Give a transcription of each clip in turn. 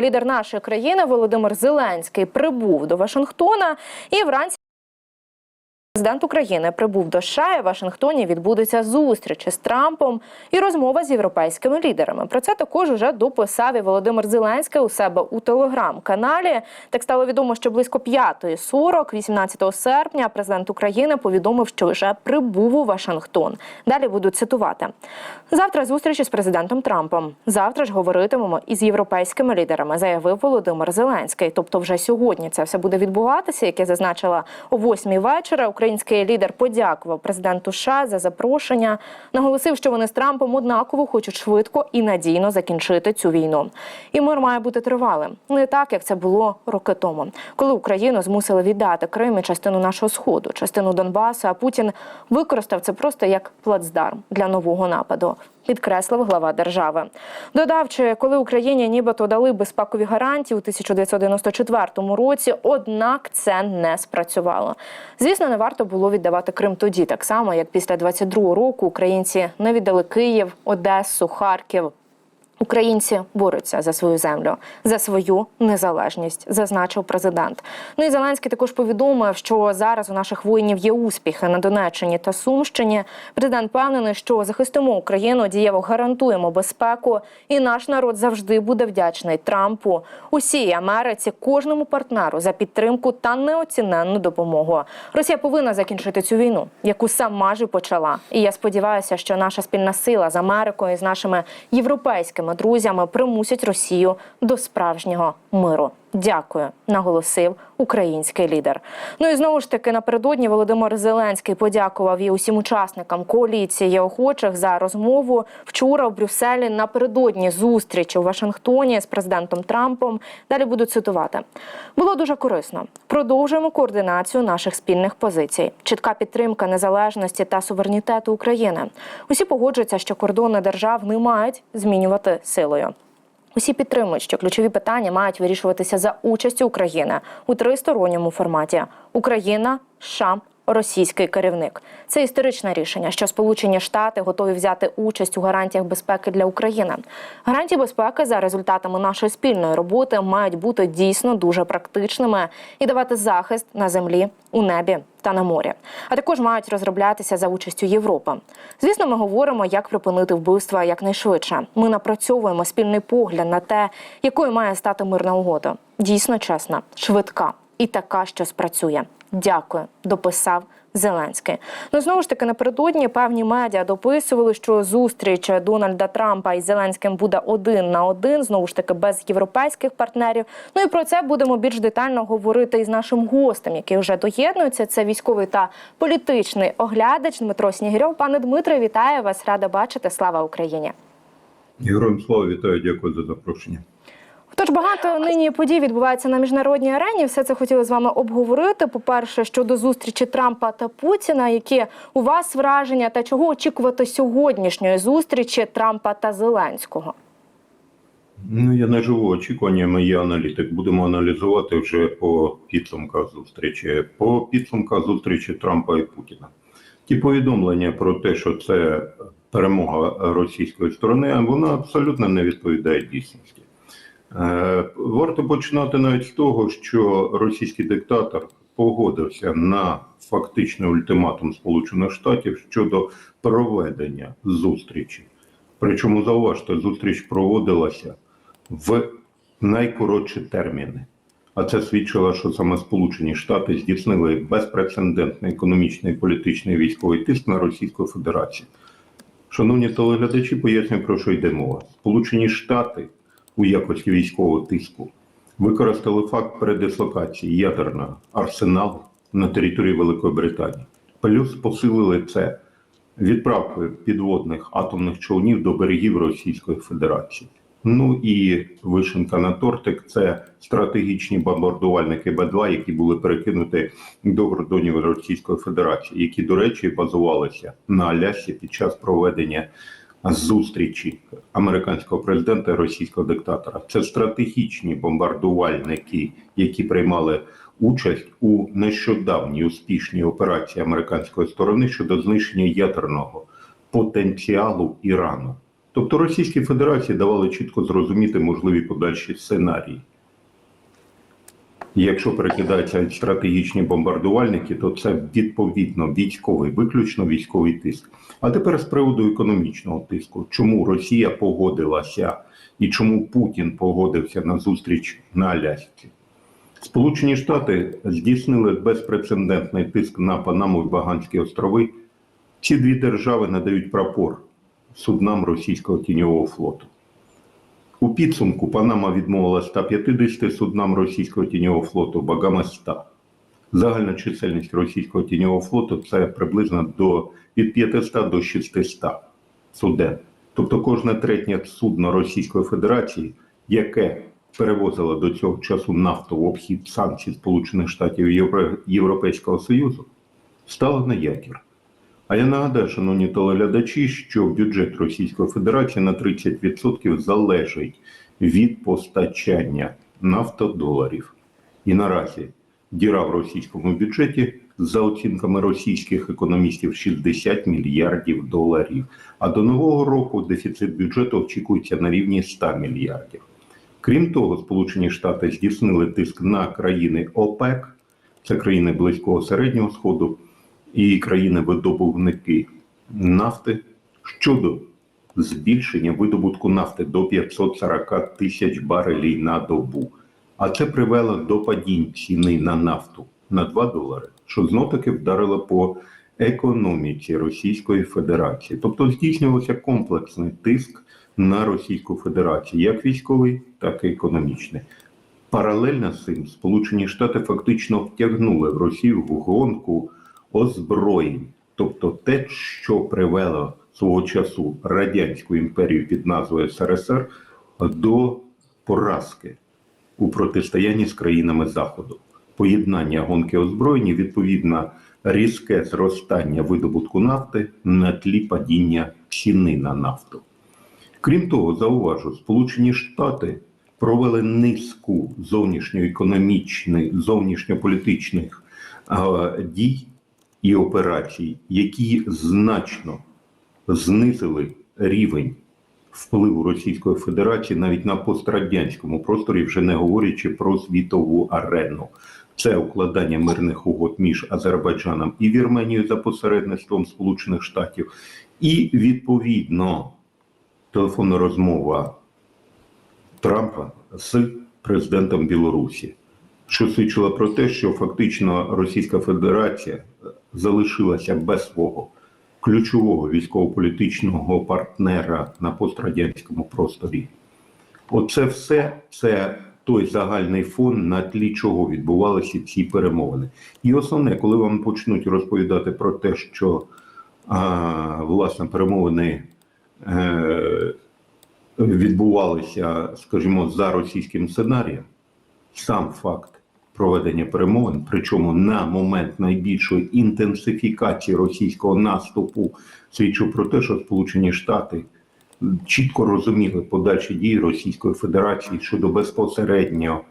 Лідер нашої країни Володимир Зеленський прибув до Вашингтона і вранці. Президент України прибув до США і в Вашингтоні відбудеться зустріч із Трампом і розмова з європейськими лідерами. Про це також уже дописав і Володимир Зеленський у себе у телеграм-каналі. Так стало відомо, що близько 5.40, 18 серпня, президент України повідомив, що вже прибув у Вашингтон. Далі буду цитувати: завтра зустріч із президентом Трампом. Завтра ж говоритимемо із європейськими лідерами, заявив Володимир Зеленський. Тобто, вже сьогодні це все буде відбуватися, як я зазначила о 8 вечора. Український лідер подякував президенту США за запрошення. Наголосив, що вони з Трампом однаково хочуть швидко і надійно закінчити цю війну. І мир має бути тривалим, не так як це було роки тому, коли Україну змусили віддати Крим і частину нашого сходу, частину Донбасу. А Путін використав це просто як плацдарм для нового нападу. Підкреслив глава держави. Додавши, коли Україні нібито дали безпекові гарантії у 1994 році, однак це не спрацювало. Звісно, не варто було віддавати Крим тоді, так само як після 22 року українці не віддали Київ, Одесу, Харків. Українці борються за свою землю, за свою незалежність, зазначив президент. Ну і Зеленський також повідомив, що зараз у наших воїнів є успіхи на Донеччині та Сумщині. Президент впевнений, що захистимо Україну, дієво гарантуємо безпеку, і наш народ завжди буде вдячний Трампу, усій Америці, кожному партнеру за підтримку та неоціненну допомогу. Росія повинна закінчити цю війну, яку сама ж почала. І я сподіваюся, що наша спільна сила з Америкою і з нашими європейськими друзями примусять Росію до справжнього миру. Дякую, наголосив український лідер. Ну і знову ж таки напередодні Володимир Зеленський подякував і усім учасникам коаліції охочих за розмову вчора в Брюсселі напередодні зустрічі у Вашингтоні з президентом Трампом. Далі буду цитувати. Було дуже корисно. Продовжуємо координацію наших спільних позицій. Чітка підтримка незалежності та суверенітету України. Усі погоджуються, що кордони держав не мають змінювати силою. Усі підтримують, що ключові питання мають вирішуватися за участю України у тристоронньому форматі: Україна, США, російський керівник. Це історичне рішення, що Сполучені Штати готові взяти участь у гарантіях безпеки для України. Гарантії безпеки за результатами нашої спільної роботи мають бути дійсно дуже практичними і давати захист на землі, у небі та на морі. А також мають розроблятися за участю Європи. Звісно, ми говоримо, як припинити вбивства якнайшвидше. Ми напрацьовуємо спільний погляд на те, якою має стати мирна угода. Дійсно чесна, швидка і така, що спрацює. Дякую, дописав Зеленський. Ну знову ж таки напередодні певні медіа дописували, що зустріч Дональда Трампа із Зеленським буде один на один, знову ж таки без європейських партнерів. Ну і про це будемо більш детально говорити із нашим гостем, який вже доєднується. Це військовий та політичний оглядач Дмитро Снігирьов. Пане Дмитре, вітаю вас! Рада бачити. Слава Україні! Героям слава вітаю, дякую за запрошення. Тож багато нині подій відбувається на міжнародній арені. Все це хотіли з вами обговорити. По перше, щодо зустрічі Трампа та Путіна, які у вас враження та чого очікувати сьогоднішньої зустрічі Трампа та Зеленського? Ну я не живу очікуваннями, я аналітик. Будемо аналізувати вже по підсумках зустрічі. По підсумках зустрічі Трампа і Путіна. Ті повідомлення про те, що це перемога російської сторони, вона абсолютно не відповідає дійсності. Е, Варто починати навіть з того, що російський диктатор погодився на фактичний ультиматум Сполучених Штатів щодо проведення зустрічі. Причому зауважте, зустріч проводилася в найкоротші терміни. А це свідчило, що саме Сполучені Штати здійснили безпрецедентний економічний, політичний військовий тиск на Російську Федерацію. Шановні телеглядачі, пояснюю, про що йде мова. Сполучені Штати у якості військового тиску використали факт передислокації ядерного арсеналу на території Великої Британії. Плюс посилили це відправкою підводних атомних човнів до берегів Російської Федерації. Ну і вишенка на тортик це стратегічні бомбардувальники Б-2, які були перекинуті до кордонів Російської Федерації, які, до речі, базувалися на Алясі під час проведення зустрічі американського президента і російського диктатора. Це стратегічні бомбардувальники, які приймали участь у нещодавній успішній операції американської сторони щодо знищення ядерного потенціалу Ірану. Тобто Російській Федерації давали чітко зрозуміти можливі подальші сценарії. Якщо перекидаються стратегічні бомбардувальники, то це відповідно військовий, виключно військовий тиск. А тепер з приводу економічного тиску, чому Росія погодилася і чому Путін погодився на зустріч на Алясці? Сполучені Штати здійснили безпрецедентний тиск на Панаму і Баганські острови. Ці дві держави надають прапор суднам російського тіньового флоту. У підсумку Панама відмовила 150 суднам російського тіньового флоту, Багама 100. Загальна чисельність російського тіньового флоту це приблизно до, від 500 до 600 суден. Тобто кожне третє судно Російської Федерації, яке перевозило до цього часу нафту в обхід санкцій Сполучених Штатів Європейського Союзу, стало на якір. А я нагадаю, шановні телеглядачі, що бюджет Російської Федерації на 30% залежить від постачання нафтодоларів. І наразі діра в російському бюджеті за оцінками російських економістів 60 мільярдів доларів. А до нового року дефіцит бюджету очікується на рівні 100 мільярдів. Крім того, Сполучені Штати здійснили тиск на країни ОПЕК, це країни Близького Середнього Сходу і країни-видобувники нафти щодо збільшення видобутку нафти до 540 тисяч барелів на добу. А це привело до падінь ціни на нафту на 2 долари, що знов-таки вдарило по економіці Російської Федерації. Тобто здійснювався комплексний тиск на Російську Федерацію, як військовий, так і економічний. Паралельно з цим Сполучені Штати фактично втягнули в Росію в гонку озброєнь, тобто те, що привело свого часу радянську імперію під назвою СРСР до поразки у протистоянні з країнами Заходу. Поєднання гонки озброєнь, і, відповідно, різке зростання видобутку нафти на тлі падіння ціни на нафту. Крім того, зауважу, Сполучені Штати провели низку зовнішньоекономічних, зовнішньополітичних е, дій і операцій, які значно знизили рівень впливу Російської Федерації навіть на пострадянському просторі, вже не говорячи про світову арену. Це укладання мирних угод між Азербайджаном і Вірменією за посередництвом Сполучених Штатів, і відповідно телефонна розмова Трампа з президентом Білорусі, що свідчило про те, що фактично Російська Федерація залишилася без свого ключового військово-політичного партнера на пострадянському просторі. Оце все це той загальний фон, на тлі чого відбувалися ці перемовини. І основне, коли вам почнуть розповідати про те, що а, власне перемовини е, відбувалися, скажімо, за російським сценарієм, сам факт проведення перемовин, причому на момент найбільшої інтенсифікації російського наступу, свідчив про те, що Сполучені Штати чітко розуміли подальші дії Російської Федерації щодо безпосереднього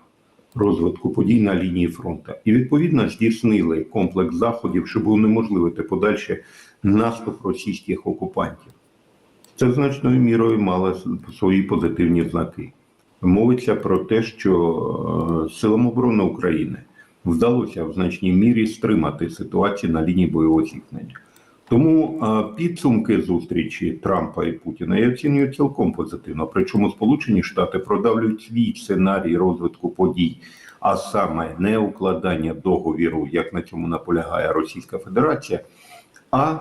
розвитку подій на лінії фронту. І відповідно здійснили комплекс заходів, щоб унеможливити подальший наступ російських окупантів. Це значною мірою мало свої позитивні знаки. Мовиться про те, що е, силам оборони України вдалося в значній мірі стримати ситуацію на лінії бойового зіткнення. Тому е, підсумки зустрічі Трампа і Путіна я оцінюю цілком позитивно. Причому Сполучені Штати продавлюють свій сценарій розвитку подій, а саме не укладання договіру, як на цьому наполягає Російська Федерація, а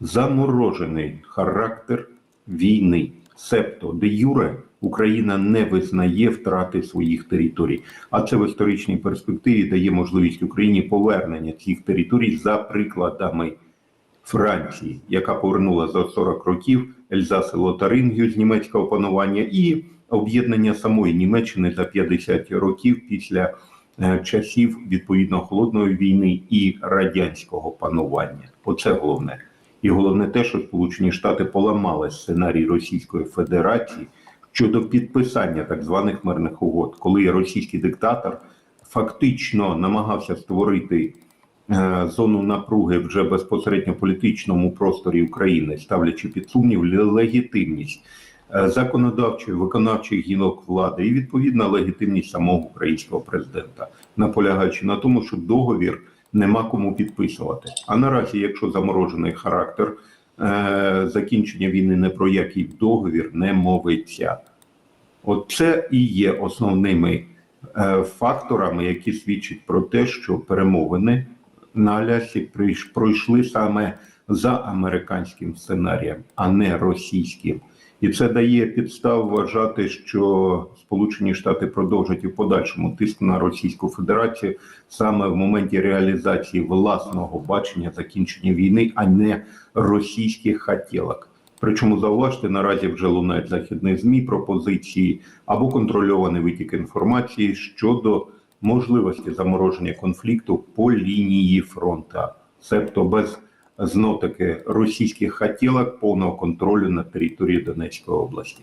заморожений характер війни. Себто, де юре Україна не визнає втрати своїх територій, а це в історичній перспективі дає можливість Україні повернення цих територій за прикладами Франції, яка повернула за 40 років Ельзас і Лотарингію з німецького панування, і об'єднання самої Німеччини за 50 років після е, часів відповідно холодної війни і радянського панування. Оце головне. І головне те, що Сполучені Штати поламали сценарій Російської Федерації щодо підписання так званих мирних угод, коли російський диктатор фактично намагався створити е, зону напруги вже безпосередньо політичному просторі України, ставлячи під сумнів легітимність е, законодавчої, виконавчих гілок влади і відповідна легітимність самого українського президента, наполягаючи на тому, що договір нема кому підписувати. А наразі, якщо заморожений характер закінчення війни не про який договір не мовиться. От це і є основними е, факторами, які свідчать про те, що перемовини на Алясі пройшли саме за американським сценарієм, а не російським. І це дає підстав вважати, що Сполучені Штати продовжать і в подальшому тиск на Російську Федерацію саме в моменті реалізації власного бачення закінчення війни, а не російських хотілок. Причому зауважте, наразі вже лунають західних змі пропозиції або контрольований витік інформації щодо можливості замороження конфлікту по лінії фронта, себто без знов таки російських хотілок повного контролю на території Донецької області.